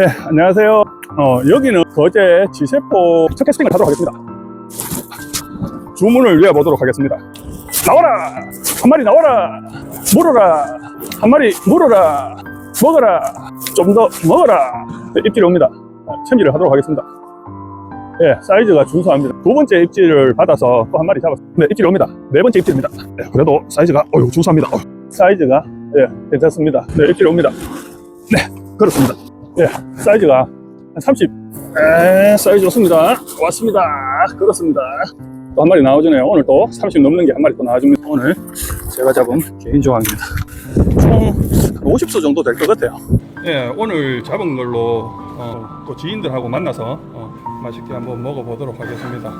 네, 안녕하세요. 어, 여기는 거제 지세포 첫 캐스팅을 하도록 하겠습니다. 주문을 외워 보도록 하겠습니다. 나와라! 한 마리 나와라! 물어라! 한 마리 물어라! 먹어라! 좀 더 먹어라! 네, 입질이 옵니다. 어, 챔질을 하도록 하겠습니다. 예, 사이즈가 준수합니다. 두 번째 입질을 받아서 또 한 마리 잡았습니다. 네, 입질이 옵니다. 네 번째 입질입니다. 예, 그래도 사이즈가, 어유 준수합니다. 어휴, 사이즈가, 예, 괜찮습니다. 네, 입질이 옵니다. 네, 그렇습니다. 예, 사이즈가 한 30. 에, 사이즈 좋습니다. 왔습니다. 그렇습니다. 또 한 마리 나와주네요. 오늘 또 30 넘는 게 한 마리 또 나와줍니다. 오늘 제가 잡은 개인 조항입니다. 총 50수 정도 될 것 같아요. 예, 오늘 잡은 걸로 어, 또 지인들하고 만나서 어, 맛있게 한번 먹어보도록 하겠습니다.